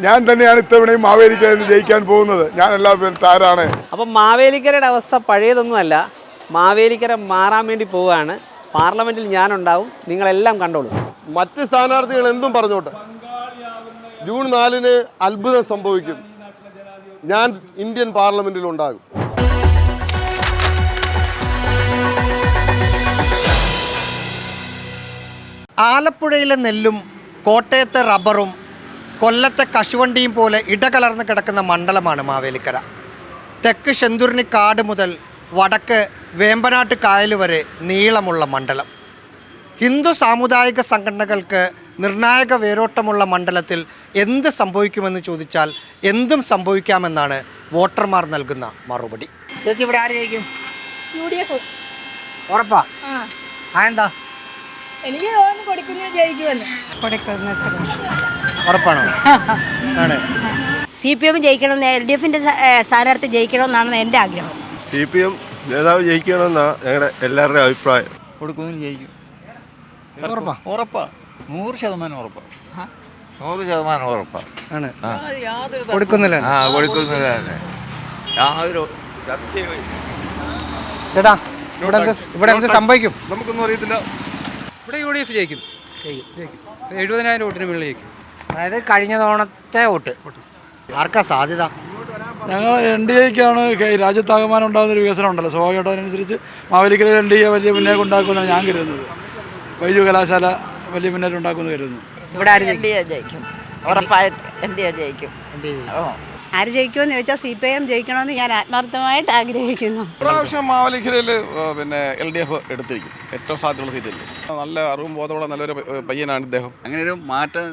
ഞാൻ തന്നെയാണ് ഇത്തവണയും മാവേലിക്കരയിൽ നിന്ന് ജയിക്കാൻ പോകുന്നത്. ഞാൻ എല്ലാ താരാണ്. അപ്പം മാവേലിക്കരയുടെ അവസ്ഥ പഴയതൊന്നുമല്ല. മാവേലിക്കര മാറാൻ വേണ്ടി പോവുകയാണ്. പാർലമെന്റിൽ ഞാനുണ്ടാവും. നിങ്ങളെല്ലാം കണ്ടോളൂ. മറ്റ് സ്ഥാനാർത്ഥികൾ എന്തും പറഞ്ഞോട്ടെ. ജൂൺ നാലിന് അത്ഭുതം സംഭവിക്കും. ഞാൻ ഇന്ത്യൻ പാർലമെന്റിൽ ഉണ്ടാകും. ആലപ്പുഴയിലെ നെല്ലും കോട്ടയത്തെ റബ്ബറും കൊല്ലത്തെ കശുവണ്ടിയും പോലെ ഇടകലർന്ന് കിടക്കുന്ന മണ്ഡലമാണ് മാവേലിക്കര. തെക്ക് ശെന്തുരിനി കാട് മുതൽ വടക്ക് വേമ്പനാട്ട് കായൽ വരെ നീളമുള്ള മണ്ഡലം. ഹിന്ദു സാമുദായിക സംഘടനകൾക്ക് നിർണായക വേരോട്ടമുള്ള മണ്ഡലത്തിൽ എന്ത് സംഭവിക്കുമെന്ന് ചോദിച്ചാൽ എന്തും സംഭവിക്കാമെന്നാണ് വോട്ടർമാർ നൽകുന്ന മറുപടി. ചേച്ചി ഇവിടെ ആര് ജയിക്കും? യു ഡി എഫ് ഉറപ്പാ എനിക്ക് തോന്നുന്നു കൊടുക്കുന്നത് ജയിക്കുമല്ലോ ഉറപ്പാണോ? ആണ്. സി പി എം ജയിക്കണം എൽ ഡി എഫിന്റെ സ്ഥാനാർത്ഥി ജയിക്കണമെന്നാണ് എന്റെ ആഗ്രഹം. സി പി എം നേതാവ് ജയിക്കണമെന്നാണ് ഞങ്ങളുടെ എല്ലാവരുടെയും അഭിപ്രായം. കൊടുക്കുന്നു ജയിക്കും. ഉറപ്പാ? ഉറപ്പാ. നൂറ് ശതമാനം ഉറപ്പാ. നൂറ് ശതമാനം ഉറപ്പാണ് ആണ്. കൊടുക്കുന്നില്ല ആ കൊടുക്കുന്നില്ല തന്നെ. യാതൊരു ചേട്ടാ ഇവിടെ ഇവിടെ എന്ത് സംഭവിക്കും? നമുക്കൊന്നും അറിയത്തില്ല. ഇവിടെ യു ഡി എഫ് ജയിക്കും. ജയിക്കും. ജയിക്കും. എഴുപതിനായിരം വോട്ടിന് മുകളിൽ ജയിക്കും. അതായത് കഴിഞ്ഞ തവണത്തെ വോട്ട്. ആർക്കാ സാധ്യത? ഞങ്ങൾ എൻ ഡി എക്കാണ് രാജ്യത്താകമാനം ഉണ്ടാകുന്ന ഒരു വികസനം ഉണ്ടല്ലോ. സ്വാഭാവികമായിട്ടും അതിനനുസരിച്ച് മാവേലിക്കരയിൽ എൻ ഡി എ വലിയ മുന്നേറ്റം ഉണ്ടാക്കുമെന്നാണ് ഞാൻ കരുതുന്നത്. വൈദ്യു കലാശാല വലിയ മുന്നേറ്റം ഉണ്ടാക്കുമെന്ന് കരുതുന്നു. ഇവിടെ ആര് ജയിക്കും? ജയിക്കും. ഉറപ്പായിട്ട് എൻ ഡി എ ജയിക്കും. ആര് ജയിക്കുമെന്ന് ചോദിച്ചാൽ സി പി എം ജയിക്കണമെന്ന് ഞാൻ ആത്മാർത്ഥമായിട്ട് ആഗ്രഹിക്കുന്നു. പ്രാവശ്യം മാവലിക്കരയിൽ പിന്നെ എൽ ഡി എഫ് എടുത്തിരിക്കും. ഏറ്റവും സാധ്യതയുള്ള സീറ്റല്ലേ നല്ല അറിവും ബോധമുള്ള നല്ലൊരു പയ്യനാണ് ഇദ്ദേഹം. അങ്ങനെ ഒരു മാറ്റം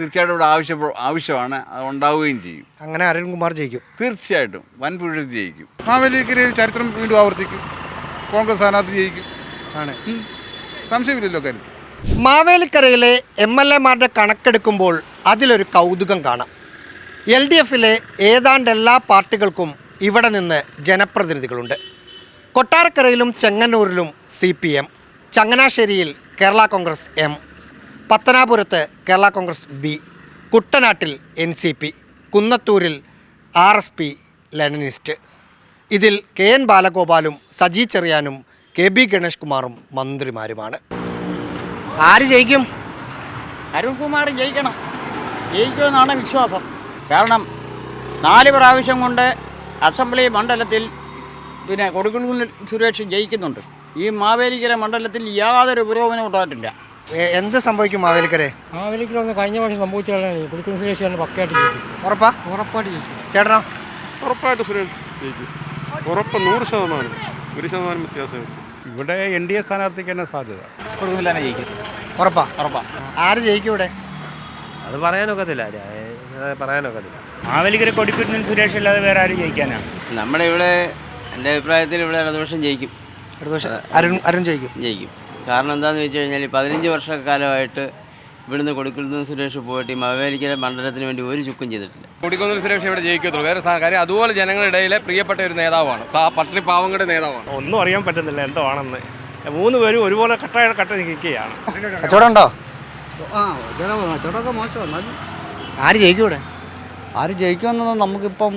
തീർച്ചയായിട്ടും ഇവിടെ ആവശ്യ ആവശ്യമാണ്. അത് ഉണ്ടാവുകയും ചെയ്യും. അങ്ങനെ അരുൺകുമാർ ജയിക്കും. തീർച്ചയായിട്ടും. വൻ പുഴുത്തി ജയിക്കും. മാവേലിക്കരയിൽ ചരിത്രം വീണ്ടും ആവർത്തിക്കും. കോൺഗ്രസ് സ്ഥാനാർത്ഥി ജയിക്കും. ആണ്. സംശയമില്ലല്ലോ കരുത്ത്. മാവേലിക്കരയിലെ എം എൽ എമാരുടെ കണക്കെടുക്കുമ്പോൾ അതിലൊരു കൗതുകം കാണാം. എൽ ഡി എഫിലെ ഏതാണ്ട് എല്ലാ പാർട്ടികൾക്കും ഇവിടെ നിന്ന് ജനപ്രതിനിധികളുണ്ട്. കൊട്ടാരക്കരയിലും ചെങ്ങന്നൂരിലും സി പി എം. ചങ്ങനാശ്ശേരിയിൽ കേരള കോൺഗ്രസ് എം. പത്തനാപുരത്ത് കേരള കോൺഗ്രസ് ബി കുട്ടനാട്ടിൽ എൻ സി പി കുന്നത്തൂരിൽ ആർ എസ് പി ലെനനിസ്റ്റ്. ഇതിൽ കെ എൻ ബാലഗോപാലും സജി ചെറിയാനും കെ ബി ഗണേഷ് കുമാറും മന്ത്രിമാരുമാണ്. ആര് ജയിക്കും? അരുൺകുമാർ ജയിക്കണം. ജയിക്കുമെന്നാണ് വിശ്വാസം. കാരണം നാല് പ്രാവശ്യം കൊണ്ട് അസംബ്ലി മണ്ഡലത്തിൽ പിന്നെ കൊടുക്കുന്നിൽ സുരേഷ് ജയിക്കുന്നുണ്ട്. ഈ മാവേലിക്കര മണ്ഡലത്തിൽ യാതൊരു പുരോഗമനം ഉണ്ടായിട്ടില്ല. എന്ത് സംഭവിക്കും മാവേലിക്കരെ? ഒന്ന് കഴിഞ്ഞ വർഷം സംഭവിച്ചാലാണ് കുളിക്കുന്ന സുരേഷ് പക്കയായിട്ട് ജയിക്കും ഉറപ്പാ? ഉറപ്പായിട്ട് ജയിക്കും ചേട്ടനോ? ഉറപ്പായിട്ട് സുരേഷ് ജയിക്കും ഉറപ്പ് നൂറ് ശതമാനം. ഒരു ശതമാനം വ്യത്യാസം ഇവിടെ എൻ ഡി എ സ്ഥാനാർത്ഥിക്ക് തന്നെ സാധ്യത. കൊടുക്കുന്നില്ല ജയിക്കും. ഉറപ്പാ? ഉറപ്പാ. ആര് ജയിക്കും ഇവിടെ? അത് പറയാനൊക്കത്തില്ല. പറയാനൊക്കത്തില്ല. മാവേലിക്കര കൊടിക്കുന്നിൽ സുരേഷ് അല്ലാതെ വേറെ ആരും ജയിക്കാനാണ് നമ്മുടെ ഇവിടെ എന്റെ അഭിപ്രായത്തിൽ ഇവിടെ ഇടതുപക്ഷം ജയിക്കും. അടുത്ത വർഷം അരുൺ അരുൺ ജയിക്കും? ജയിക്കും. കാരണം എന്താണെന്ന് വെച്ച് കഴിഞ്ഞാൽ പതിനഞ്ച് വർഷക്കാലമായിട്ട് ഇവിടുന്ന് കൊടുക്കുന്ന സുരേഷ് പോയിട്ട് ഈ മവേലിക്കര മണ്ഡലത്തിന് വേണ്ടി ഒരു ചുക്കും ചെയ്തിട്ടില്ല. കൊടിക്കുന്നിൽ സുരേഷ് ഇവിടെ ജയിക്കത്തുള്ളൂ. വേറെ സാധാരണ കാര്യം അതുപോലെ ജനങ്ങളുടെ ഇടയിലെ പ്രിയപ്പെട്ട ഒരു നേതാവാണ്. സാ പട്ടിണി പാവങ്ങളുടെ നേതാവാണ്. ഒന്നും അറിയാൻ പറ്റുന്നില്ല എന്തോ ആണെന്ന്. മൂന്ന് പേരും ഒരുപോലെ കട്ടായ കട്ട നിൽക്കുകയാണ്. കച്ചവടം ഉണ്ടോ? ആര് ജയിക്കും ഇവിടെ? ആര് ജയിക്കുമെന്നൊന്നും നമുക്കിപ്പം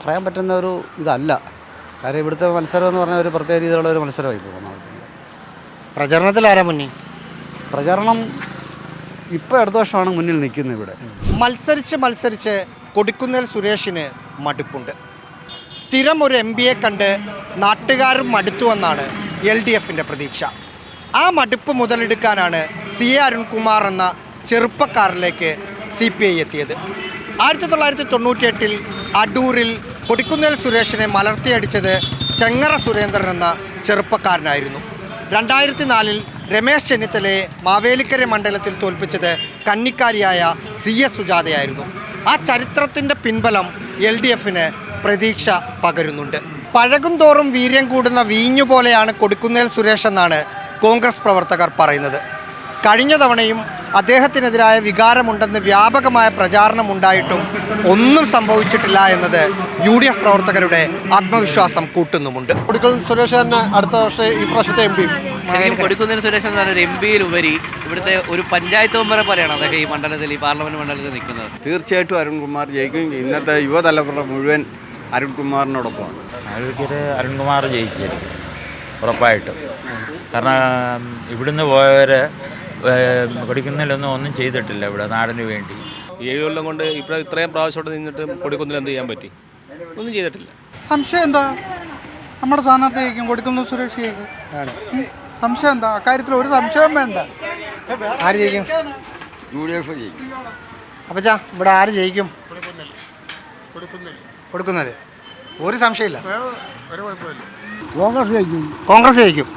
പറയാൻ പറ്റുന്ന ഒരു ഇതല്ല. കാര്യം ഇവിടുത്തെ മത്സരം എന്ന് പറഞ്ഞാൽ ഒരു പ്രത്യേക രീതിയിലുള്ള ഒരു മത്സരമായി പോകുന്നത് പ്രചരണത്തിൽ ആരാ മുന്നിൽ? പ്രചരണം ഇപ്പോൾ അടുത്ത വർഷമാണ് മുന്നിൽ നിൽക്കുന്നത് ഇവിടെ. മത്സരിച്ച് മത്സരിച്ച് കൊടിക്കുന്നേൽ സുരേഷിന് മടുപ്പുണ്ട്. സ്ഥിരം ഒരു എം പിയെ കണ്ട് നാട്ടുകാരും മടുത്തുവെന്നാണ് എൽ ഡി എഫിന്റെ പ്രതീക്ഷ. ആ മടുപ്പ് മുതലെടുക്കാനാണ് സി എ അരുൺകുമാർ എന്ന ചെറുപ്പക്കാരിലേക്ക് സി പി ഐ എത്തിയത്. ആയിരത്തി തൊള്ളായിരത്തി തൊണ്ണൂറ്റിയെട്ടിൽ അടൂരിൽ കൊടിക്കുന്നേൽ സുരേഷിനെ മലർത്തിയടിച്ചത് ചെങ്ങറ സുരേന്ദ്രൻ എന്ന ചെറുപ്പക്കാരനായിരുന്നു. രണ്ടായിരത്തി നാലിൽ രമേശ് ചെന്നിത്തലയെ മാവേലിക്കര മണ്ഡലത്തിൽ തോൽപ്പിച്ചത് കന്നിക്കാരിയായ സി എസ് സുജാതയായിരുന്നു. ആ ചരിത്രത്തിന്റെ പിൻബലം എൽ ഡി എഫിന് പ്രതീക്ഷ പകരുന്നുണ്ട്. പഴകും തോറും വീര്യം കൂടുന്ന വീഞ്ഞു പോലെയാണ് കൊടുക്കുന്നേൽ സുരേഷ് എന്നാണ് കോൺഗ്രസ് പ്രവർത്തകർ പറയുന്നത്. കഴിഞ്ഞ തവണയും അദ്ദേഹത്തിനെതിരായ വികാരമുണ്ടെന്ന് വ്യാപകമായ പ്രചാരണം ഉണ്ടായിട്ടും ഒന്നും സംഭവിച്ചിട്ടില്ല എന്നത് യു ഡി എഫ് പ്രവർത്തകരുടെ ആത്മവിശ്വാസം കൂട്ടുന്നുമുണ്ട്. സുരേഷ് തന്നെ അടുത്ത വർഷം ഈ പ്രാവശ്യത്തെ എം പി. ശരിക്കും കൊടുക്കുന്നതിന് സുരേഷ് എന്ന് പറഞ്ഞ ഒരു എം പിയിലുപരി ഇവിടുത്തെ ഒരു പഞ്ചായത്ത് മെമ്പറെ പോലെയാണ് അദ്ദേഹം ഈ മണ്ഡലത്തിൽ ഈ പാർലമെന്റ് മണ്ഡലത്തിൽ നിൽക്കുന്നത്. തീർച്ചയായിട്ടും അരുൺകുമാർ ജയിക്കും. ഇന്നത്തെ യുവതലമുറ മുഴുവൻ അരുൺകുമാറിനോടൊപ്പമാണ്. അരുൺകുമാർ ജയിച്ചിരിക്കും ഉറപ്പായിട്ടും. കാരണം ഇവിടുന്ന് പോയവർ കൊടുക്കുന്നതിലൊന്നും ഒന്നും ചെയ്തിട്ടില്ല ഇവിടെ നാടിന് വേണ്ടി. ഏഴ് കൊല്ലം കൊണ്ട് ഇപ്പോൾ ഇത്രയും പ്രാവശ്യം ഇവിടെ നിന്നിട്ട് കൊടിക്കുന്നിൽ എന്ത് ചെയ്യാൻ പറ്റി? ഒന്നും ചെയ്തിട്ടില്ല. സംശയം എന്താ? നമ്മുടെ സ്ഥാനാർത്ഥിയായിരിക്കും കൊടിക്കുന്നിൽ കൊടുക്കുന്ന സുരേഷ് ജയിക്കും സംശയം എന്താ? അക്കാര്യത്തിൽ ഒരു സംശയം വേണ്ട. ആര് ജയിക്കും? യു ഡി എഫ് ജയിക്കും. അപ്പച്ചാ ഇവിടെ ആര് ജയിക്കും? കൊടുക്കുന്നത് ഒരു സംശയമില്ല. കോൺഗ്രസ് ജയിക്കും. കോൺഗ്രസ് ജയിക്കും.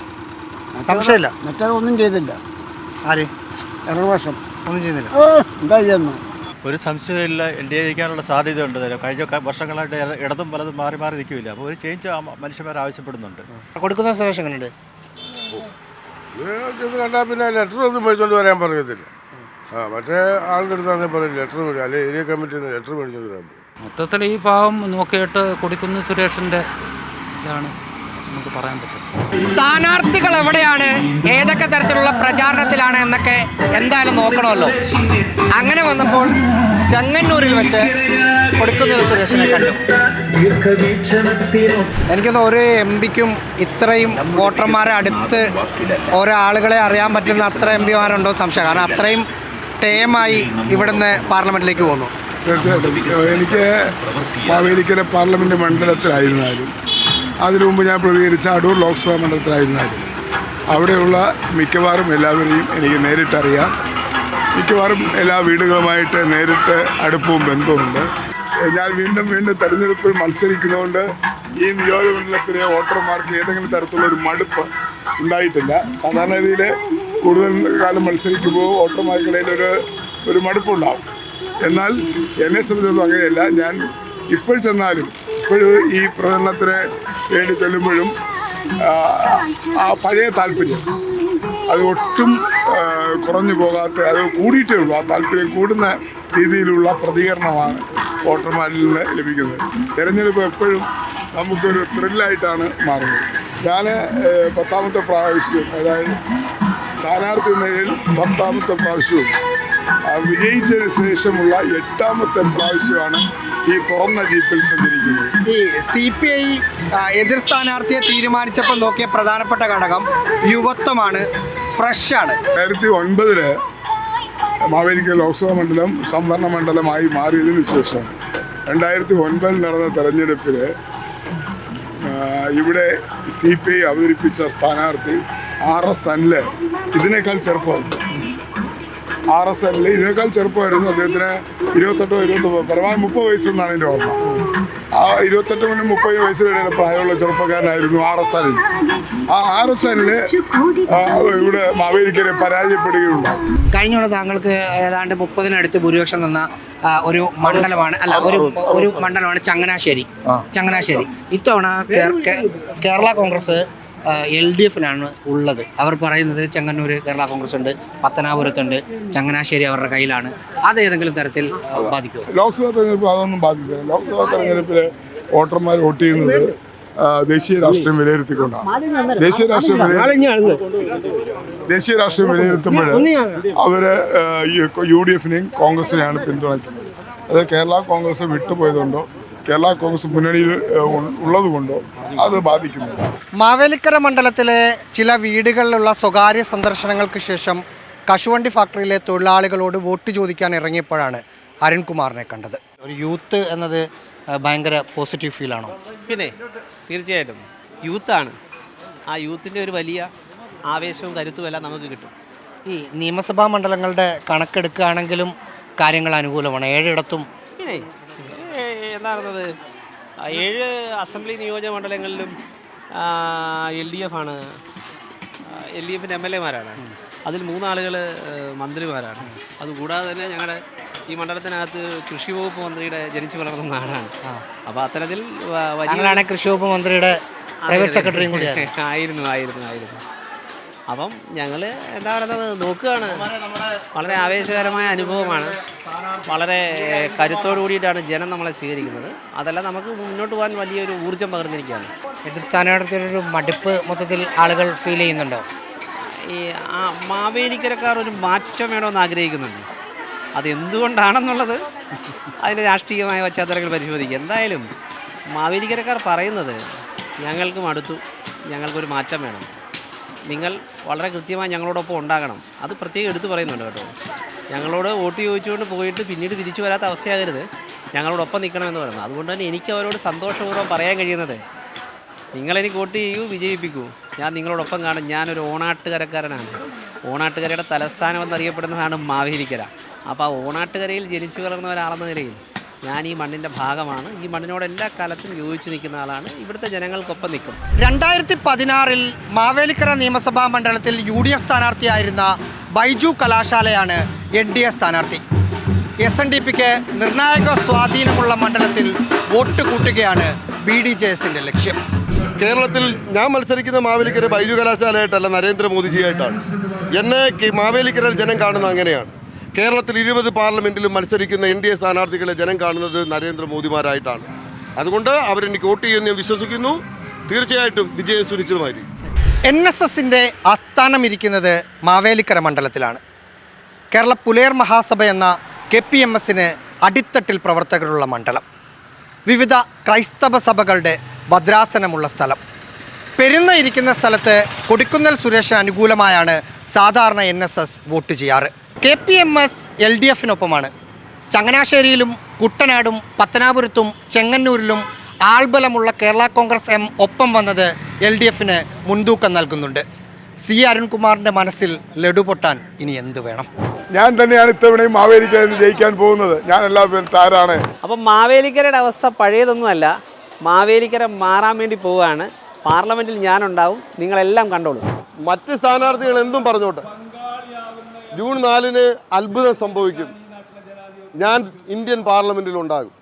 സംശയമില്ല. മറ്റേ ഒന്നും ചെയ്തില്ല. ആര്? രണ്ട് വർഷം. ഒന്നും ചെയ്യുന്നില്ല. എന്താ ചെയ്യുന്നു? ഒരു സംശയമില്ല എൽ ഡി എ ജയിക്കാനുള്ള സാധ്യതയുണ്ട് കഴിഞ്ഞ വർഷങ്ങളായിട്ട് ഇടതും പലതും മാറി മാറി നിൽക്കില്ല. അപ്പോൾ ഒരു ചേഞ്ച് മനുഷ്യന്മാർ ആവശ്യപ്പെടുന്നുണ്ട്. കൊടുക്കുന്ന സുരേഷ് എങ്ങനെയുണ്ട്? ഇത് കണ്ടാൽ പിന്നെ ലെറ്റർ ഒന്നും മേടിച്ചോണ്ട് വരാൻ പറയത്തില്ല. ആ മറ്റേ ആളുടെ അടുത്താണെങ്കിൽ പറയും ലെറ്റർ മേടിക്കും അല്ലെങ്കിൽ ഏരിയ കമ്മിറ്റിയിൽ നിന്ന് ലെറ്റർ മേടിച്ചോണ്ട് വരാൻ പറയും. മൊത്തത്തിൽ ഈ ഭാവം നോക്കിയിട്ട് കൊടുക്കുന്ന സുരേഷിന്റെ ഇതാണ്. നമുക്ക് പറയാൻ പറ്റും. സ്ഥാനാർത്ഥികൾ എവിടെയാണ്? ഏതൊക്കെ തരത്തിലുള്ള പ്രചാരണത്തിലാണ് എന്നൊക്കെ എന്തായാലും നോക്കണമല്ലോ. അങ്ങനെ വന്നപ്പോൾ ചെങ്ങന്നൂരിൽ വെച്ച് കൊടുക്കുന്ന സുരേഷിനെ കണ്ടു. എനിക്കൊന്ന് ഒരു എം പിക്കും ഇത്രയും വോട്ടർമാരെ അടുത്ത് ഓരോ ആളുകളെ അറിയാൻ പറ്റുന്ന അത്ര എം പിമാരുണ്ടോ സംശയം. കാരണം അത്രയും ടേമായി ഇവിടുന്ന് പാർലമെന്റിലേക്ക് പോകുന്നു. തീർച്ചയായിട്ടും. എനിക്ക് മാവേലിക്കര പാർലമെന്റ് മണ്ഡലത്തിലായിരുന്നാലും അതിനു മുമ്പ് ഞാൻ പ്രതികരിച്ച അടൂർ ലോക്സഭാ മണ്ഡലത്തിലായിരുന്നാലും അവിടെയുള്ള മിക്കവാറും എല്ലാവരെയും എനിക്ക് നേരിട്ടറിയാം. മിക്കവാറും എല്ലാ വീടുകളുമായിട്ട് നേരിട്ട് അടുപ്പവും ബന്ധവുമുണ്ട് ഞാൻ വീണ്ടും വീണ്ടും തെരഞ്ഞെടുപ്പിൽ മത്സരിക്കുന്നതുകൊണ്ട് ഈ നിയോജകമണ്ഡലത്തിലെ വോട്ടർമാർക്ക് ഏതെങ്കിലും തരത്തിലുള്ള ഒരു മടുപ്പ് ഉണ്ടായിട്ടില്ല. സാധാരണ രീതിയിൽ കൂടുതൽ കാലം മത്സരിക്കുമ്പോൾ വോട്ടർമാർക്കിടയിൽ ഒരു ഒരു മടുപ്പുണ്ടാവും. എന്നാൽ എന്നെ സംബന്ധിച്ചൊന്നും അങ്ങനെയല്ല. ഞാൻ ഇപ്പോൾ ചെന്നാലും ഇപ്പോഴും ഈ പ്രചരണത്തിന് വേണ്ടി ചെല്ലുമ്പോഴും ആ, പഴയ താല്പര്യം അത് ഒട്ടും കുറഞ്ഞു പോകാത്ത അത് കൂടിയിട്ടേ ഉള്ളൂ. ആ താല്പര്യം കൂടുന്ന രീതിയിലുള്ള പ്രതികരണമാണ് വോട്ടർമാരിൽ നിന്ന് ലഭിക്കുന്നത്. തിരഞ്ഞെടുപ്പ് എപ്പോഴും നമുക്കൊരു ത്രില്ലായിട്ടാണ് മാറുന്നത്. ഞാൻ പത്താമത്തെ പ്രാവശ്യം അതായത് സ്ഥാനാർത്ഥി നിലയിൽ പത്താമത്തെ പ്രാവശ്യവും വിജയിച്ചതിന് ശേഷമുള്ള എട്ടാമത്തെ പ്രാവശ്യമാണ് ഈ തുറന്ന ജീപ്പിൽ സഞ്ചരിക്കുന്നത്? ഈ സി പി ഐ എതിർ സ്ഥാനാർത്ഥിയെ തീരുമാനിച്ചപ്പോൾ നോക്കിയ പ്രധാനപ്പെട്ട ഘടകം യുവത്വമാണ് ഫ്രഷാണ്. രണ്ടായിരത്തി ഒൻപതിൽ മാവേലിക്കൽ ലോക്സഭാ മണ്ഡലം സംവരണ മണ്ഡലമായി മാറിയതിന് ശേഷം രണ്ടായിരത്തി ഒൻപതിൽ നടന്ന തെരഞ്ഞെടുപ്പിൽ ഇവിടെ സി പി ഐ അവതരിപ്പിച്ച സ്ഥാനാർത്ഥി ആർ എസ് അനിൽ ഇതിനേക്കാൾ ചെറുപ്പമായിരുന്നു. ആർ എസ് എല്ലിൽ ഇതിനേക്കാൾ ചെറുപ്പമായിരുന്നു അദ്ദേഹത്തിന് ഇരുപത്തെട്ടോ ഇരുപത്തൊമ്പത് പരമാവധി മുപ്പത് വയസ്സെന്നാണ് എന്റെ ഓർമ്മ. ആ ഇരുപത്തെട്ട് മുതൽ മുപ്പത് വയസ്സിനിടയിൽ പ്രായമുള്ള ചെറുപ്പക്കാരനായിരുന്നു ആർ എസ് എല്ലിൽ ആ ആർ എസ് എല്ലിൽ ഇവിടെ മാവേലിക്കരെ പരാജയപ്പെടുകയുണ്ടായി. കഴിഞ്ഞ തവണ താങ്കൾക്ക് ഏതാണ്ട് മുപ്പതിനടുത്ത് ഭൂരിപക്ഷം തന്ന ഒരു മണ്ഡലമാണ് അല്ല ഒരു ഒരു മണ്ഡലമാണ് ചങ്ങനാശ്ശേരി. ചങ്ങനാശ്ശേരി. ഇത്തവണ കേരള കോൺഗ്രസ് എൽ ഡി എഫിലാണ് ഉള്ളത്. അവർ പറയുന്നത് ചെങ്ങന്നൂർ കേരള കോൺഗ്രസ് ഉണ്ട് പത്തനാപുരത്തുണ്ട് ചങ്ങനാശ്ശേരി അവരുടെ കയ്യിലാണ്. അത് ഏതെങ്കിലും തരത്തിൽ ബാധിക്കും ബാധിക്കുമോ? ലോക്സഭാ തെരഞ്ഞെടുപ്പ് അതൊന്നും ബാധിക്കില്ല. ലോക്സഭാ തെരഞ്ഞെടുപ്പിൽ വോട്ടർമാർ വോട്ട് ചെയ്യുന്നത് ദേശീയ രാഷ്ട്രീയം വിലയിരുത്തിക്കൊണ്ടാണ്. ദേശീയ രാഷ്ട്രീയം വിലയിരുത്തി ദേശീയ രാഷ്ട്രീയം വിലയിരുത്തുമ്പോൾ അവർ ഈ യു ഡി എഫിനെയും കോൺഗ്രസിനെയാണ് പിന്തുണയ്ക്കുന്നത്. അത് കേരള കോൺഗ്രസ് വിട്ടുപോയതുകൊണ്ടോ കേരള കോൺഗ്രസ് മുന്നണിയിൽ ഉള്ളതുകൊണ്ടോ അത് ബാധിക്കുന്നു മാവേലിക്കര മണ്ഡലത്തിലെ ചില വീടുകളിലുള്ള സ്വകാര്യ സന്ദർശനങ്ങൾക്ക് ശേഷം കശുവണ്ടി ഫാക്ടറിയിലെ തൊഴിലാളികളോട് വോട്ട് ചോദിക്കാൻ ഇറങ്ങിയപ്പോഴാണ് അരുൺകുമാറിനെ കണ്ടത്. ഒരു യൂത്ത് എന്നത് ഭയങ്കര പോസിറ്റീവ് ഫീലാണോ? പിന്നെ തീർച്ചയായിട്ടും. യൂത്താണ്. ആ യൂത്തിന്റെ ഒരു വലിയ ആവേശവും കരുത്തും എല്ലാം നമുക്ക് കിട്ടും. ഈ നിയമസഭാ മണ്ഡലങ്ങളുടെ കണക്കെടുക്കുകയാണെങ്കിലും കാര്യങ്ങൾ അനുകൂലമാണ്. ഏഴിടത്തും പിന്നെ ആ, ഏഴ് അസംബ്ലി നിയോജക മണ്ഡലങ്ങളിലും എൽ ഡി എഫ് ആണ്. എൽ ഡി എഫിന്റെ എം എൽ എമാരാണ്. അതിൽ മൂന്നാളുകൾ മന്ത്രിമാരാണ്. അതുകൂടാതെ തന്നെ ഞങ്ങളുടെ ഈ മണ്ഡലത്തിനകത്ത് കൃഷി വകുപ്പ് മന്ത്രിയുടെ ജനിച്ചു വളർന്ന നാടാണ് അപ്പോൾ അത്തരത്തിൽ വലിയ കൃഷി വകുപ്പ് മന്ത്രിയുടെ പ്രൈവറ്റ് സെക്രട്ടറിയും കൂടിയാണ്. ആയിരുന്നു ആയിരുന്നു ആയിരുന്നു. അപ്പം ഞങ്ങൾ എന്താ പറയുന്നത് നോക്കുകയാണ്. വളരെ ആവേശകരമായ അനുഭവമാണ്. വളരെ കരുത്തോടു കൂടിയിട്ടാണ് ജനം നമ്മളെ സ്വീകരിക്കുന്നത്. അതെല്ലാം നമുക്ക് മുന്നോട്ട് പോകാൻ വലിയൊരു ഊർജം പകർന്നിരിക്കുകയാണ്. എതിർ സ്ഥാനാർത്ഥിയുടെ മടുപ്പ് മൊത്തത്തിൽ ആളുകൾ ഫീൽ ചെയ്യുന്നുണ്ടോ? ഈ ആ മാവേലിക്കരക്കാർ ഒരു മാറ്റം വേണമെന്ന് ആഗ്രഹിക്കുന്നുണ്ട്. അത് അതെന്തുകൊണ്ടാണെന്നുള്ളത് അതിന്റെ രാഷ്ട്രീയമായ പശ്ചാത്തലങ്ങൾ പരിശോധിക്കുക എന്തായാലും മാവേലിക്കരക്കാർ പറയുന്നത് ഞങ്ങൾക്ക് മടുത്തു ഞങ്ങൾക്കൊരു മാറ്റം വേണം. നിങ്ങൾ വളരെ കൃത്യമായി ഞങ്ങളോടൊപ്പം ഉണ്ടാകണം. അത് പ്രത്യേകം എടുത്തു പറയുന്നുണ്ട് കേട്ടോ. ഞങ്ങളോട് വോട്ട് ചോദിച്ചുകൊണ്ട് പോയിട്ട് പിന്നീട് തിരിച്ചു വരാത്ത അവസ്ഥയാകരുത്. ഞങ്ങളോടൊപ്പം നിൽക്കണമെന്ന് പറയുന്നത്. അതുകൊണ്ട് തന്നെ എനിക്ക് അവരോട് സന്തോഷപൂർവം പറയാൻ കഴിയുന്നത് നിങ്ങളെനിക്ക് വോട്ട് ചെയ്യൂ വിജയിപ്പിക്കൂ. ഞാൻ നിങ്ങളോടൊപ്പം കാണും. ഞാനൊരു ഓണാട്ടുകരക്കാരനാണ്. ഓണാട്ടുകരയുടെ തലസ്ഥാനം എന്നറിയപ്പെടുന്നതാണ് മാവേലിക്കര. അപ്പോൾ ആ ഓണാട്ടുകരയിൽ ജനിച്ചു വളർന്ന ഒരാളെന്ന നിലയിൽ ഞാൻ ഈ മണ്ണിന്റെ ഭാഗമാണ്. ഈ മണ്ണിനോട് എല്ലാ കാലത്തും യോജിച്ച് നിൽക്കുന്ന ആളാണ്. ഇവിടുത്തെ ജനങ്ങൾക്കൊപ്പം നിൽക്കും. രണ്ടായിരത്തി പതിനാറിൽ മാവേലിക്കര നിയമസഭാ മണ്ഡലത്തിൽ യു ഡി എഫ് സ്ഥാനാർത്ഥിയായിരുന്ന ബൈജു കലാശാലയാണ് എൻ ഡി എ സ്ഥാനാർത്ഥി. എസ് എൻ ഡി പിക്ക് നിർണായക സ്വാധീനമുള്ള മണ്ഡലത്തിൽ വോട്ട് കൂട്ടുകയാണ് ബി ഡി ജെ എസിന്റെ ലക്ഷ്യം. കേരളത്തിൽ ഞാൻ മത്സരിക്കുന്ന മാവേലിക്കര ബൈജു കലാശാലയായിട്ടല്ല നരേന്ദ്രമോദിജിയായിട്ടാണ്. എന്നെ മാവേലിക്കര മാവേലിക്കരയിൽ ജനം കാണുന്നത് അങ്ങനെയാണ്. കേരളത്തിൽ ഇരുപത് പാർലമെന്റിലും മത്സരിക്കുന്ന എൻ ഡി എ സ്ഥാനാർത്ഥികളെ ജനം കാണുന്നത് നരേന്ദ്രമോദിമാരായിട്ടാണ്. അതുകൊണ്ട് അവരെനിക്ക് വോട്ട് ചെയ്യുമെന്ന് ഞാൻ വിശ്വസിക്കുന്നു. തീർച്ചയായിട്ടും വിജയം സുനിശ്ചിതമായിരിക്കും. എൻ എസ് എസിന്റെ ആസ്ഥാനം ഇരിക്കുന്നത് മാവേലിക്കര മണ്ഡലത്തിലാണ്. കേരള പുലയർ മഹാസഭ എന്ന കെ പി എം എസിന് അടിത്തട്ടിൽ പ്രവർത്തകരുള്ള മണ്ഡലം. വിവിധ ക്രൈസ്തവ സഭകളുടെ ഭദ്രാസനമുള്ള സ്ഥലം. പെരുന്ന ഇരിക്കുന്ന സ്ഥലത്ത് കൊടിക്കുന്നൽ സുരേഷിന് അനുകൂലമായാണ് സാധാരണ എൻ വോട്ട് ചെയ്യാറ്. K P M S L D എഫിനൊപ്പമാണ്. ചങ്ങനാശ്ശേരിയിലും കുട്ടനാടും പത്തനാപുരത്തും ചെങ്ങന്നൂരിലും ആൾബലമുള്ള കേരള കോൺഗ്രസ് എം ഒപ്പം വന്നത് എൽ ഡി എഫിന് മുൻതൂക്കം നൽകുന്നുണ്ട്. സി അരുൺകുമാറിന്റെ മനസ്സിൽ ലഡു പൊട്ടാൻ ഇനി എന്ത് വേണം? ഞാൻ തന്നെയാണ് ഇത്തവണയും മാവേലിക്കര ജയിക്കാൻ പോകുന്നത്. ഞാൻ എല്ലാ താരാണ്. അപ്പം മാവേലിക്കരയുടെ അവസ്ഥ പഴയതൊന്നുമല്ല. മാവേലിക്കര മാറാൻ വേണ്ടി പോവുകയാണ്. പാർലമെന്റിൽ ഞാനുണ്ടാവും. നിങ്ങളെല്ലാം കണ്ടോളൂ. മറ്റ് സ്ഥാനാർത്ഥികൾ എന്തും പറഞ്ഞോട്ടെ. ജൂൺ നാലിന് അത്ഭുതം സംഭവിക്കും. ഞാൻ ഇന്ത്യൻ പാർലമെന്റിൽ ഉണ്ടാകും.